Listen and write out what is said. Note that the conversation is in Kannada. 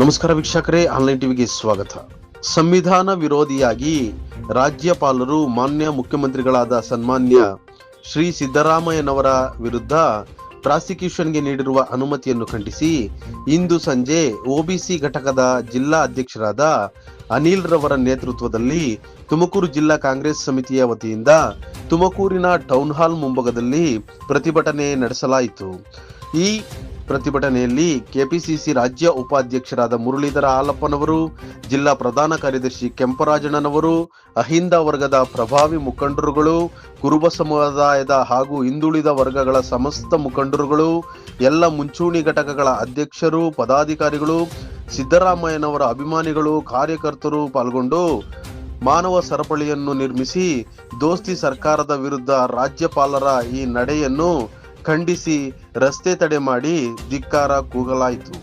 ನಮಸ್ಕಾರ ವೀಕ್ಷಕರೇ, ಆನ್ಲೈನ್ ಟಿವಿಗೆ ಸ್ವಾಗತ. ಸಂವಿಧಾನ ವಿರೋಧಿಯಾಗಿ ರಾಜ್ಯಪಾಲರು, ಮಾನ್ಯ ಮುಖ್ಯಮಂತ್ರಿಗಳಾದ ಸನ್ಮಾನ್ಯ ಶ್ರೀ ಸಿದ್ದರಾಮಯ್ಯನವರ ವಿರುದ್ಧ ಪ್ರಾಸಿಕ್ಯೂಷನ್ಗೆ ನೀಡಿರುವ ಅನುಮತಿಯನ್ನು ಖಂಡಿಸಿ ಇಂದು ಸಂಜೆ ಒಬಿಸಿ ಘಟಕದ ಜಿಲ್ಲಾ ಅಧ್ಯಕ್ಷರಾದ ಅನಿಲ್ ರವರ ನೇತೃತ್ವದಲ್ಲಿ ತುಮಕೂರು ಜಿಲ್ಲಾ ಕಾಂಗ್ರೆಸ್ ಸಮಿತಿಯ ವತಿಯಿಂದ ತುಮಕೂರಿನ ಟೌನ್ ಹಾಲ್ ಮುಂಭಾಗದಲ್ಲಿ ಪ್ರತಿಭಟನೆ ನಡೆಸಲಾಯಿತು. ಈ ಪ್ರತಿಭಟನೆಯಲ್ಲಿ ಕೆಪಿಸಿಸಿ ರಾಜ್ಯ ಉಪಾಧ್ಯಕ್ಷರಾದ ಮುರಳೀಧರ ಹಾಲಪ್ಪನವರು, ಜಿಲ್ಲಾ ಪ್ರಧಾನ ಕಾರ್ಯದರ್ಶಿ ಕೆಂಪರಾಜಣ್ಣನವರು, ಅಹಿಂದ ವರ್ಗದ ಪ್ರಭಾವಿ ಮುಖಂಡರುಗಳು, ಕುರುಬ ಸಮುದಾಯದ ಹಾಗೂ ಹಿಂದುಳಿದ ವರ್ಗಗಳ ಸಮಸ್ತ ಮುಖಂಡರುಗಳು, ಎಲ್ಲ ಮುಂಚೂಣಿ ಘಟಕಗಳ ಅಧ್ಯಕ್ಷರು, ಪದಾಧಿಕಾರಿಗಳು, ಸಿದ್ದರಾಮಯ್ಯನವರ ಅಭಿಮಾನಿಗಳು, ಕಾರ್ಯಕರ್ತರು ಪಾಲ್ಗೊಂಡು ಮಾನವ ಸರಪಳಿಯನ್ನು ನಿರ್ಮಿಸಿ ದೋಸ್ತಿ ಸರ್ಕಾರದ ವಿರುದ್ಧ ರಾಜ್ಯಪಾಲರ ಈ ನಡೆಯನ್ನು ಖಂಡಿಸಿ ರಸ್ತೆ ತಡೆ ಮಾಡಿ ಧಿಕ್ಕಾರ ಕೂಗಲಾಯಿತು.